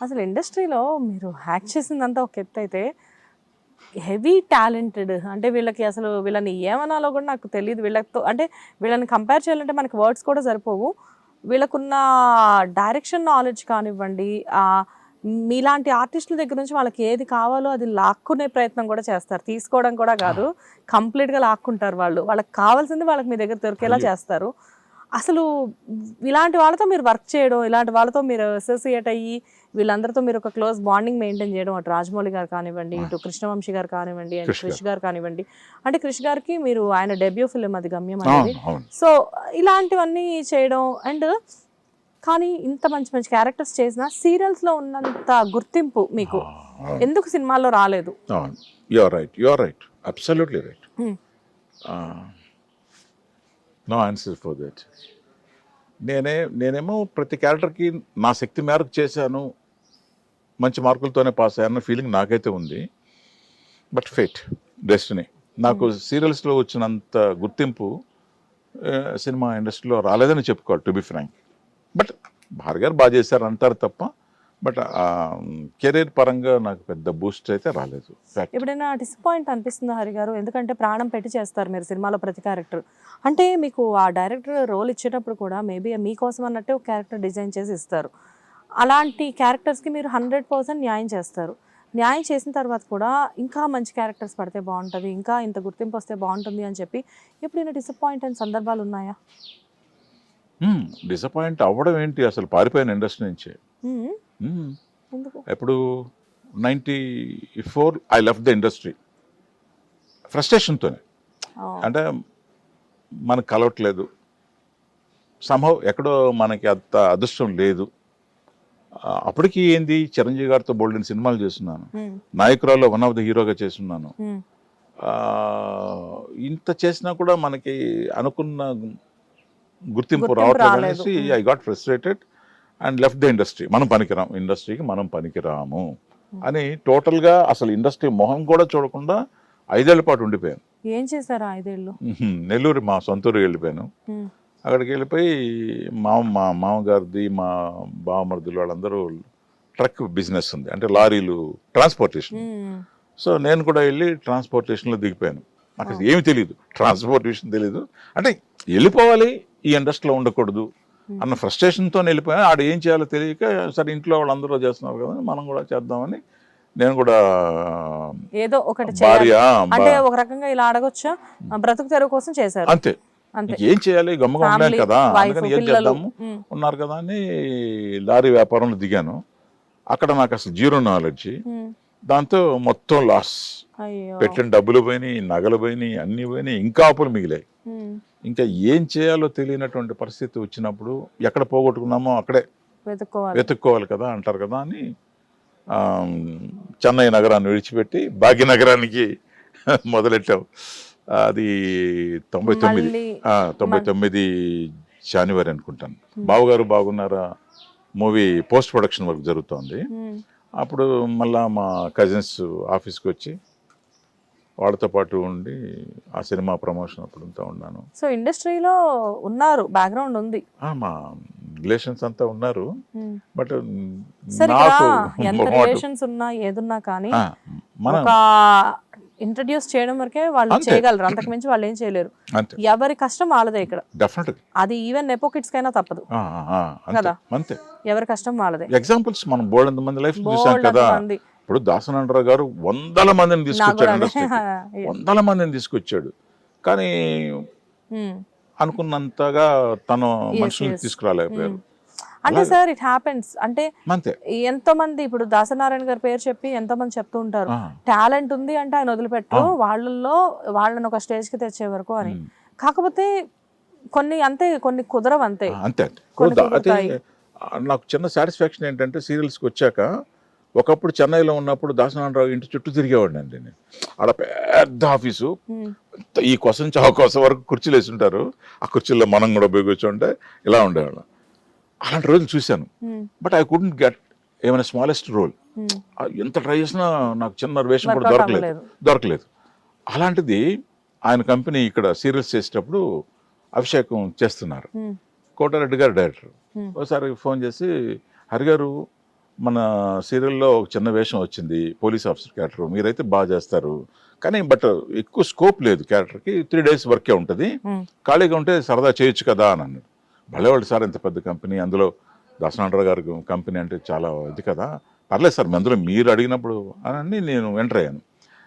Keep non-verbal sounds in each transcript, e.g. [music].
అసలు ఇండస్ట్రీలో మీరు హ్యాక్ చేసిందంతా ఒక ఎత్తు అయితే హెవీ టాలెంటెడ్ అంటే వీళ్ళకి అసలు వీళ్ళని ఏమనాలో కూడా నాకు తెలియదు వీళ్ళతో అంటే వీళ్ళని కంపేర్ చేయాలంటే మనకి వర్డ్స్ కూడా సరిపోవు. వీళ్ళకున్న డైరెక్షన్ నాలెడ్జ్ కానివ్వండి మీలాంటి ఆర్టిస్టుల దగ్గర నుంచి వాళ్ళకి ఏది కావాలో అది లాక్కునే ప్రయత్నం కూడా చేస్తారు. తీసుకోవడం కూడా కాదు. కంప్లీట్గా లాక్కుంటారు వాళ్ళు. వాళ్ళకి కావాల్సింది వాళ్ళకి మీ దగ్గర దొరికేలా చేస్తారు. అసలు ఇలాంటి వాళ్ళతో మీరు వర్క్ చేయడం ఇలాంటి వాళ్ళతో మీరు అసోసియేట్ అయ్యి వీళ్ళందరితో మీరు ఒక క్లోజ్ బాండింగ్ మెయింటైన్ చేయడం అటు రాజమౌళి గారు కానివ్వండి ఇటు కృష్ణవంశీ గారు కానివ్వండి అండ్ క్రిష్ గారు కానివ్వండి. అంటే క్రిష్ గారికి మీరు ఆయన డెబ్యూ ఫిలిం అది గమ్యం అనేది. సో ఇలాంటివన్నీ చేయడం అండ్ కానీ ఇంత మంచి మంచి క్యారెక్టర్స్ చేసిన సీరియల్స్లో ఉన్నంత గుర్తింపు మీకు. ఎందుకు సినిమాల్లో రాలేదు? అవును. Your right your right absolutely right. No answer for that. నేనే నేనేమో ప్రతి క్యారెక్టర్కి నా శక్తి మేరకు చేశాను. మంచి మార్కులతోనే పాస్ అయ్యాను ఫీలింగ్ నాకైతే ఉంది. But fate destiny. నాకు సీరియల్స్లో వచ్చినంత గుర్తింపు సినిమా ఇండస్ట్రీలో రాలేదని చెప్పుకోవాలి టు బి ఫ్రాంక్. బట్ భార్య గారు బాగా చేశారు అంటారు తప్ప బట్ కెరీర్ పరంగా నాకు పెద్ద బూస్ట్ అయితే రాలేదు. ఎప్పుడైనా డిసప్పాయింట్ అనిపిస్తుందా హరి గారు? ఎందుకంటే ప్రాణం పెట్టి చేస్తారు మీరు సినిమాలో ప్రతి క్యారెక్టర్ అంటే మీకు ఆ డైరెక్టర్ రోల్ ఇచ్చేటప్పుడు కూడా మేబీ మీకోసం అన్నట్టే ఒక క్యారెక్టర్ డిజైన్ చేసి ఇస్తారు. అలాంటి క్యారెక్టర్స్కి మీరు హండ్రెడ్ పర్సెంట్ న్యాయం చేస్తారు. న్యాయం చేసిన తర్వాత కూడా ఇంకా మంచి క్యారెక్టర్స్ పడితే బాగుంటుంది ఇంకా ఇంత గుర్తింపు వస్తే బాగుంటుంది అని చెప్పి ఎప్పుడైనా డిసప్పాయింట్ అయిన సందర్భాలు ఉన్నాయా? డిసప్పాయింట్ అవ్వడం ఏంటి? అసలు పారిపోయిన ఇండస్ట్రీ నుంచే. Hmm. ఎప్పుడు? Ninety four I left the industry ఫ్రస్ట్రేషన్తోనే అంటే మనకు కలవట్లేదు. సంభవ్ ఎక్కడో మనకి అంత అదృష్టం లేదు. అప్పటికి ఏంది? చిరంజీవి గారితో బోల్డెన్ సినిమాలు చేస్తున్నాను. మ్మ్. నాయకురాల్లో వన్ ఆఫ్ ద హీరోగా చేస్తున్నాను. ఇంత చేసినా కూడా మనకి అనుకున్న గుర్తింపు రావట్లేదు. అనేసి I got frustrated and left the industry మనం పనికిరాము ఇండస్ట్రీకి మనం పనికిరాము. అని టోటల్గా అసలు ఇండస్ట్రీ మొహం కూడా చూడకుండా ఐదేళ్ళ పాటు ఉండిపోయాను. ఏం చేశారు ఐదేళ్ళు? నెల్లూరు మా సొంతూరు వెళ్ళిపోయాను. అక్కడికి వెళ్ళిపోయి మామ మా మామగారిది మా బావమరుదులు వాళ్ళందరూ ట్రక్ బిజినెస్ ఉంది. అంటే లారీలు ట్రాన్స్పోర్టేషన్. సో నేను కూడా వెళ్ళి ట్రాన్స్పోర్టేషన్లో దిగిపోయాను. నాకు ఏమీ తెలియదు ట్రాన్స్పోర్టేషన్ తెలియదు అంటే వెళ్ళిపోవాలి. ఈ ఇండస్ట్రీలో ఉండకూడదు. అన్న ఫ్రస్ట్రేషన్తో వెళ్ళిపోయాను. ఆడ ఏం చేయాలో తెలియక సరే ఇంట్లో వాళ్ళందరూ చేస్తున్నారు కదా మనం కూడా చేద్దామని నేను కూడా ఏదో ఒకటి భార్య అంటే ఒక రకంగా ఇలా అడగొచ్చా? ఆ, బ్రతుకు తెరువు కోసం చేశారు. అంతే. ఏం చేయాలి? గమ్మగా ఉండలేం కదా అందుకని ఏం. చేద్దాము? మ్మ్. ఉన్నారు కదా అని లారీ వ్యాపారంలో దిగాను. అక్కడ నాకు అసలు జీరో నాలెడ్జ్. దాంతో మొత్తం లాస్. పెట్టిన డబ్బులు పోయినాయి నగలు పోయినాయి అన్ని పోయినాయి ఇంకా అప్పులు మిగిలాయి. ఇంకా ఏం చేయాలో తెలియనటువంటి పరిస్థితి వచ్చినప్పుడు ఎక్కడ పోగొట్టుకున్నామో అక్కడే వెతుక్కోవాలి. వెతుక్కోవాలి కదా అంటారు కదా అని చెన్నై నగరాన్ని విడిచిపెట్టి భాగ్యనగరానికి [laughs] మొదలెట్టాం అది తొంభై తొమ్మిది తొంభై తొమ్మిది జనవరి అనుకుంటాను. బావగారు బాగున్నారా? మూవీ పోస్ట్ ప్రొడక్షన్ వర్క్ జరుగుతోంది. అప్పుడు మళ్ళా మా కజిన్స్ ఆఫీస్కి వచ్చి వాళ్ళతో పాటు ఉండి ఆ సినిమా ప్రమోషన్ అప్పుడు అంతా ఉన్నాను. సో ఇండస్ట్రీలో ఉన్నారు బ్యాక్గ్రౌండ్ ఉంది. మా రిలేషన్స్ అంతా ఉన్నారు. మ్మ్. బట్ ఎంత. రిలేషన్స్ ఉన్నా ఏదున్నా కానీ ఒక ఇంట్రడ్యూస్ చేయడం వరకే వాళ్ళు. చేయగలరు. అంతకు మించి వాళ్ళు ఏం చేయలేరు. ఎవరి కష్టం వాళ్ళదే ఇక్కడ. అది ఈవెన్ నెపో కిడ్స్ కైనా తప్పదు. కదా. అంతే. ఎవరి కష్టం వాళ్ళదే. ఎగ్జాంపుల్స్ మనం బోల్డ్ మంది లైఫ్ చూసాం కదా. ఇప్పుడు దాసనండ్ర గారు వందల మందిని తీసుకొచ్చాడు. ఇండస్ట్రీకి వందల మందిని తీసుకొచ్చాడు. కానీ. అనుకున్నంతగా తను మనుషుల్ని yes. తీసుకురాలేకపోయారు. అంటే సార్ ఇట్ హ్యాపెన్స్ అంటే ఎంతో మంది ఇప్పుడు దాసనారాయణ గారి పేరు చెప్పి ఎంతో మంది చెప్తూ ఉంటారు. టాలెంట్ ఉంది అంటే ఆయన వదిలిపెట్టు వాళ్ళల్లో వాళ్ళని ఒక స్టేజ్కి తెచ్చే వరకు అని. కాకపోతే కొన్ని అంతే కొన్ని కుదరవు అంతే అంతే. నాకు చిన్న సాటిస్ఫాక్షన్ ఏంటంటే సీరియల్స్కి వచ్చాక ఒకప్పుడు చెన్నైలో ఉన్నప్పుడు దాసనారాయణ ఇంటి చుట్టూ తిరిగేవాడిని అండి నేను. ఆడ పెద్ద ఆఫీసు. ఈ కోసం చావు కోసం వరకు కుర్చీలు వేసి ఉంటారు ఆ కుర్చీల్లో మనం కూడా పోయి కూర్చుంటే ఇలా ఉండేవాళ్ళం. అలాంటి రోజులు చూశాను. బట్ ఐ కుడెంట్ గెట్ ఏమైనా స్మాలెస్ట్ రోల్. ఎంత ట్రై చేసినా నాకు చిన్న వేషం కూడా దొరకలేదు. దొరకలేదు. అలాంటిది ఆయన కంపెనీ ఇక్కడ సీరియల్స్ చేసేటప్పుడు అభిషేకం చేస్తున్నారు. కోటారెడ్డి గారు డైరెక్టర్. ఒకసారి ఫోన్ చేసి హరి గారు మన సీరియల్లో ఒక చిన్న వేషం వచ్చింది పోలీస్ ఆఫీసర్ క్యారెక్టర్ మీరైతే బాగా చేస్తారు. కానీ బట్ ఎక్కువ స్కోప్ లేదు క్యారెక్టర్కి. త్రీ డేస్ వర్కే ఉంటుంది. ఖాళీగా ఉంటే సరదా చేయొచ్చు కదా అని అన్నాడు. భలేవాళ్ళు సార్ ఇంత పెద్ద కంపెనీ అందులో దాసనాథరావు గారి కంపెనీ అంటే చాలా ఇది కదా. పర్లేదు సార్ అందులో మీరు అడిగినప్పుడు అని నేను ఎంటర్ అయ్యాను.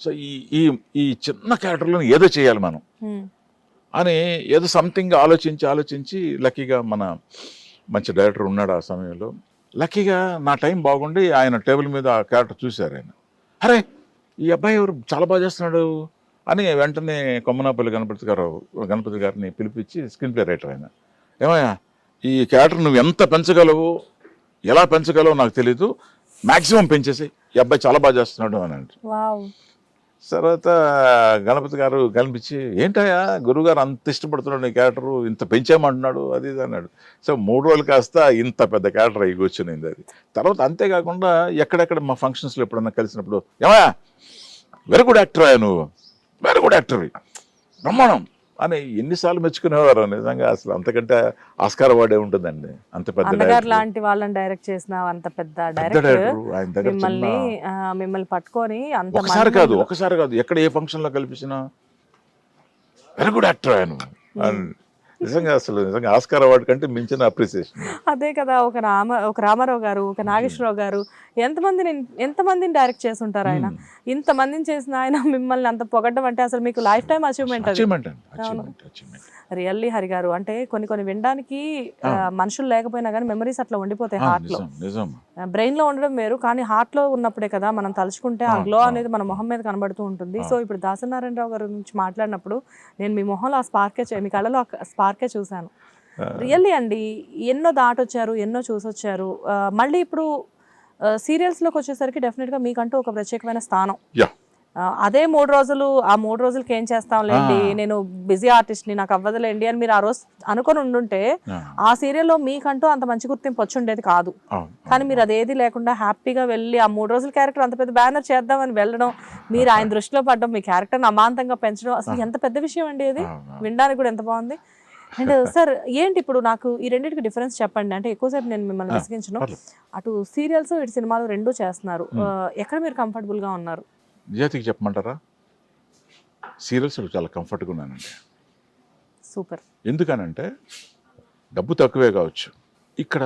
సో ఈ ఈ ఈ చిన్న క్యారెక్టర్లో ఏదో చేయాలి మనం. అని ఏదో సంథింగ్ ఆలోచించి ఆలోచించి లక్కీగా మన మంచి డైరెక్టర్ ఉన్నాడు ఆ సమయంలో. లక్కీగా నా టైం బాగుండి ఆయన టేబుల్ మీద ఆ క్యారెక్టర్ చూశారు ఆయన. అరే ఈ అబ్బాయి ఎవరు? చాలా బాగా చేస్తున్నాడు అని వెంటనే కొమ్మనాపల్లి గణపతి గారు గణపతి గారిని పిలిపించి స్క్రీన్ ప్లే రైటర్ ఆయన. ఏమయ్యా ఈ క్యారెక్టర్ నువ్వు ఎంత పెంచగలవు? ఎలా పెంచగలవు నాకు తెలీదు. మ్యాక్సిమం పెంచేసి ఈ అబ్బాయి చాలా బాగా చేస్తున్నాడు అని అంటే తర్వాత గణపతి గారు కనిపించి ఏంటయ్యా గురుగారు అంత ఇష్టపడుతున్నాడు నీ క్యారెక్టర్ ఇంత పెంచామంటున్నాడు అది ఇది అన్నాడు. సో మూడు రోజులు కాస్త ఇంత పెద్ద క్యారెక్టర్ అయ్యి కూర్చునింది అది. తర్వాత అంతేకాకుండా ఎక్కడెక్కడ మా ఫంక్షన్స్లో ఎప్పుడన్నా కలిసినప్పుడు ఏమయ్యా వెరీ గుడ్ యాక్టర్ అయ్యా నువ్వు వెరీ గుడ్ యాక్టర్ బ్రహ్మాండం అని ఎన్నిసార్లు మెచ్చుకునేవారు నిజంగా అసలు అంతకంటే ఆస్కార్ అవార్డే ఉంటుందండి. అంత పెద్ద లాంటి వాళ్ళని డైరెక్ట్ చేసిన అంత పెద్ద డైరెక్టర్ మిమ్మల్ని మిమ్మల్ని పట్టుకొని అంత ఒకసారి కాదు ఒకసారి కాదు ఎక్కడ ఏ ఫంక్షన్లో కల్పించినా వెరీ గుడ్ యాక్టర్ ఆయన నిజంగా అసలు నిజంగా ఆస్కార్ అవార్డు కంటే మించిన అప్రిసియేషన్. అదే కదా ఒక రామ ఒక రామారావు గారు ఒక నాగేశ్వరరావు గారు ఎంతమందిని ఎంతమందిని డైరెక్ట్ చేసి ఉంటారు ఆయన ఇంతమందిని చేసిన ఆయన మిమ్మల్ని అంత పొగడ్డం అంటే అసలు మీకు life time achievement achievement achievement. Really Hari గారు అంటే కొన్ని కొన్ని వినడానికి మనుషులు లేకపోయినా కానీ మెమరీస్ అట్లా ఉండిపోతాయి హార్ట్లో. బ్రెయిన్లో ఉండడం వేరు కానీ హార్ట్లో ఉన్నప్పుడే కదా మనం తలుచుకుంటే ఆ గ్లో. అనేది మన మొహం మీద కనబడుతూ ఉంటుంది. సో ఇప్పుడు దాసనారాయణరావు గారి గురించి మాట్లాడినప్పుడు నేను మీ మొహంలో ఆ స్పార్కే మీ కళ్ళలో ఆ స్పార్కే చూశాను. రియల్లీ అండి ఎన్నో దాటొచ్చారు ఎన్నో చూసొచ్చారు. మళ్ళీ ఇప్పుడు సీరియల్స్లోకి వచ్చేసరికి డెఫినెట్గా మీకంటూ ఒక ప్రత్యేకమైన స్థానం. అదే మూడు రోజులు ఆ మూడు రోజులకి ఏం చేస్తాంలేండి? నేను బిజీ ఆర్టిస్ట్ని నాకు అవ్వదులేండి అని మీరు ఆ రోజు అనుకొని ఉండుంటే ఆ. సీరియల్లో మీకంటూ అంత మంచి గుర్తింపు వచ్చి ఉండేది కాదు. కానీ మీరు అదేది లేకుండా హ్యాపీగా వెళ్ళి ఆ మూడు రోజుల క్యారెక్టర్ అంత పెద్ద బ్యానర్ చేద్దామని వెళ్ళడం మీరు ఆయన దృష్టిలో పడడం మీ క్యారెక్టర్ని అమాంతంగా పెంచడం అసలు ఎంత పెద్ద విషయం అండి ఇది? వినడానికి కూడా ఎంత బాగుంది? అండ్ [laughs] సార్ ఏంటి ఇప్పుడు నాకు ఈ రెండింటికి డిఫరెన్స్ చెప్పండి? అంటే ఎక్కువసేపు నేను మిమ్మల్ని విసిగించను. అటు సీరియల్స్ ఇటు సినిమాలు రెండూ చేస్తున్నారు. ఎక్కడ మీరు comfortable గా ఉన్నారు? నిజాతికి చెప్పమంటారా? సీరియల్స్ చాలా కంఫర్ట్గా ఉన్నానండి సూపర్. ఎందుకనంటే డబ్బు తక్కువే కావచ్చు. ఇక్కడ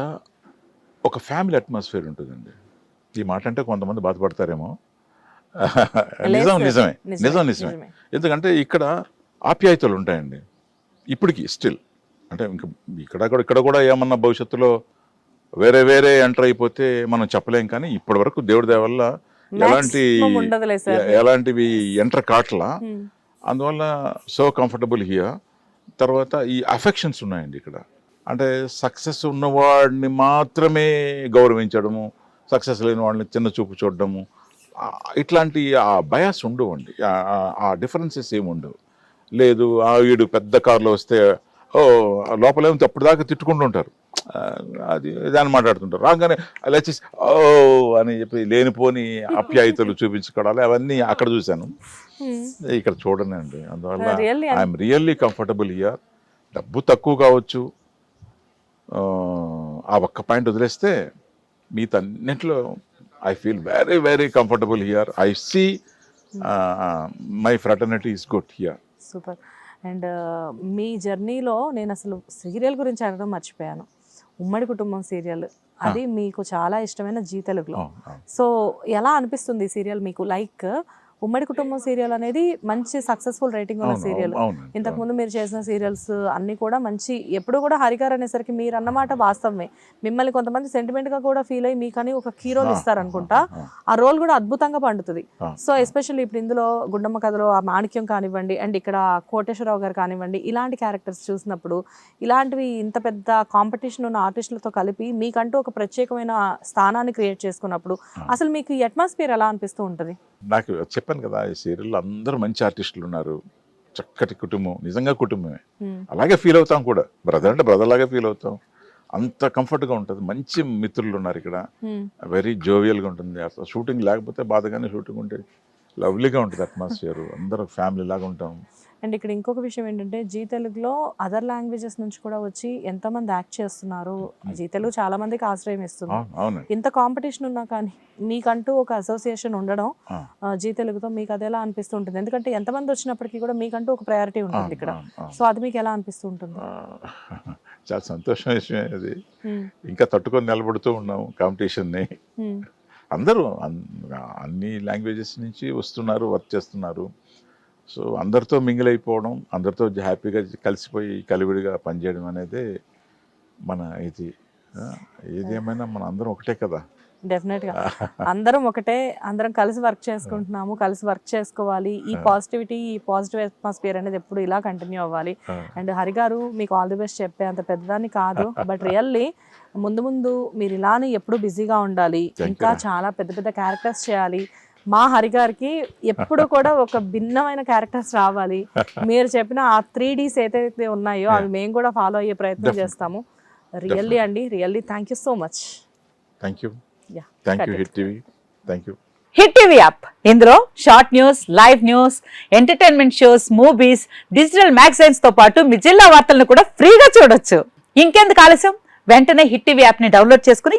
ఒక ఫ్యామిలీ అట్మాస్ఫియర్ ఉంటుందండి. ఈ మాట అంటే కొంతమంది బాధపడతారేమో. నిజం నిజమే. నిజం నిజమే. ఎందుకంటే ఇక్కడ ఆప్యాయతలు ఉంటాయండి. ఇప్పటికి స్టిల్ అంటే ఇంకా ఇక్కడ కూడా ఇక్కడ కూడా ఏమన్నా భవిష్యత్తులో వేరే వేరే ఎంటర్ అయిపోతే మనం చెప్పలేం కానీ ఇప్పటి వరకు దేవుడి వల్ల ఎలాంటి ఎలాంటివి ఎంటర్ కావట్లా Hmm. అందువల్ల సో కంఫర్టబుల్ హియర్ తర్వాత ఈ అఫెక్షన్స్ ఉన్నాయండి ఇక్కడ. అంటే సక్సెస్ ఉన్నవాడిని మాత్రమే గౌరవించడము సక్సెస్ లేని వాళ్ళని చిన్న చూపు చూడడము ఇట్లాంటి ఆ బయాస్ ఉండవండి. ఆ- డిఫరెన్సెస్ ఏమి ఉండవు. లేదు ఆ వీడు పెద్ద కారులో వస్తే ఓ లోపలేమో అప్పుడు దాకా తిట్టుకుంటూ ఉంటారు. ఆ, అది దాన్ని మాట్లాడుతుంటారు. రాగానే అలా వచ్చేసి ఓ అని చెప్పి లేనిపోని అప్యాయతలు చూపించుకోవడాలు అవన్నీ అక్కడ చూశాను. Hmm. ఇక్కడ చూడండి అండి అందువల్ల? ఐఎమ్ రియల్లీ కంఫర్టబుల్ హియర్ డబ్బు తక్కువ కావచ్చు. ఆ, ఆ ఒక్క పాయింట్ వదిలేస్తే మీతన్నింటిలో I feel very very comfortable here I see my fraternity is good here super and మీ జర్నీలో నేను అసలు సీరియల్ గురించి అడగడం మర్చిపోయాను. ఉమ్మడి కుటుంబం సీరియల్. అది మీకు చాలా ఇష్టమైన జీ తెలుగులో. సో ఎలా అనిపిస్తుంది ఈ సీరియల్ మీకు? లైక్ ఉమ్మడి కుటుంబం సీరియల్ అనేది మంచి సక్సెస్ఫుల్ రేటింగ్ ఉన్న సీరియల్. ఇంతకు ముందు మీరు చేసిన సీరియల్స్ అన్ని కూడా మంచి ఎప్పుడు కూడా హరిగారు అనేసరికి మీరు అన్నమాట వాస్తవమే. మిమ్మల్ని కొంతమంది సెంటిమెంట్గా కూడా ఫీల్ అయ్యి మీకని ఒక కీ రోల్ ఇస్తారనుకుంటా. ఆ రోల్ కూడా అద్భుతంగా పండుతుంది. సో ఎస్పెషల్లీ ఇప్పుడు ఇందులో గుండమ్మ కథలో ఆ మాణిక్యం కానివ్వండి అండ్ ఇక్కడ కోటేశ్వరరావు గారు కానివ్వండి ఇలాంటి క్యారెక్టర్స్ చూసినప్పుడు ఇలాంటివి ఇంత పెద్ద కాంపిటీషన్ ఉన్న ఆర్టిస్టులతో కలిపి మీకంటూ ఒక ప్రత్యేకమైన స్థానాన్ని క్రియేట్ చేసుకున్నప్పుడు అసలు మీకు ఈ అట్మాస్ఫియర్ ఎలా అనిపిస్తూ ఉంటుంది? నాకు చెప్పాను కదా ఈ సీరియల్ అందరూ మంచి ఆర్టిస్టులు ఉన్నారు చక్కటి కుటుంబం నిజంగా కుటుంబమే. అలాగే ఫీల్ అవుతాం కూడా. బ్రదర్ అంటే బ్రదర్ లాగే ఫీల్ అవుతాం. అంత కంఫర్ట్గా ఉంటుంది. మంచి మిత్రులు ఉన్నారు ఇక్కడ. వెరీ జోవియల్గా ఉంటుంది. అసలు షూటింగ్ లేకపోతే బాధగానే షూటింగ్ ఉంటే లవ్లీగా ఉంటుంది అట్మాస్ఫియర్ అందరూ ఫ్యామిలీ లాగా ఉంటాం. అండ్ ఇక్కడ ఇంకొక విషయం ఏంటంటే జీ తెలుగులో అదర్ లాంగ్వేజెస్ నుంచి కూడా వచ్చి ఎంతమంది యాక్ట్ చేస్తున్నారు. జీ తెలుగు చాలా మందికి ఆశ్రయం అవునండి. ఇంత కాంపిటీషన్ ఉన్నా కానీ మీకంటూ ఒక అసోసియేషన్ ఉండడం జీ తెలుగుతో మీకు అది ఎలా అనిపిస్తుంటుంది ఎందుకంటే ఎంతమంది వచ్చినప్పటికీ కూడా మీకంటూ ఒక ప్రయారిటీ ఉంటుంది ఇక్కడ. సో అది మీకు ఎలా అనిపిస్తూ ఉంటుంది? ఆ, చాలా సంతోషం విషయం అది. ఉమ్, ఇంకా తట్టుకొని నిలబడుతూ ఉన్నాం కాంపిటీషన్ని ఉమ్, అందరూ అన్- అన్ని లాంగ్వేజెస్ నుంచి వస్తున్నారు వర్క్ చేస్తున్నారు. సో అందరితో మింగిల్ అయిపోవడం అందరితో హ్యాపీగా కలిసిపోయి కలివిడిగా పనిచేయడం అనేది మన ఇది. ఏదేమైనా మన అందరం ఒకటే కదా. డెఫినెట్గా. అందరం ఒకటే అందరం కలిసి వర్క్ చేసుకుంటున్నాము కలిసి వర్క్ చేసుకోవాలి. ఈ పాజిటివిటీ ఈ పాజిటివ్ అట్మాస్ఫియర్ అనేది ఎప్పుడు ఇలా కంటిన్యూ అవ్వాలి. అండ్ హరి గారు మీకు ఆల్ ది బెస్ట్ చెప్పే అంత పెద్దదాన్ని కాదు. [laughs] బట్ రియల్లీ ముందు ముందు మీరు ఇలానే ఎప్పుడు బిజీగా ఉండాలి. ఇంకా. చాలా పెద్ద పెద్ద క్యారెక్టర్స్ చేయాలి. మా హరి గారికి ఎప్పుడు కూడా ఒక భిన్నమైన క్యారెక్టర్స్ రావాలి. [laughs] మీరు చెప్పిన ఆ త్రీ డీస్ ఏదైతే ఉన్నాయో అవి మేము కూడా ఫాలో అయ్యే ప్రయత్నం. చేస్తాము. రియల్లీ అండి really thank you so much thank you ya thank you hit TV thank you hit TV app ఇందులో short news live news entertainment shows movies digital మ్యాగజైన్స్తో పాటు మీ జిల్లా వార్తలను కూడా ఫ్రీగా చూడొచ్చు. ఇంకెందుకు ఆలస్యం? వెంటనే హిట్ టీవీ యాప్ని డౌన్లోడ్ చేసుకుని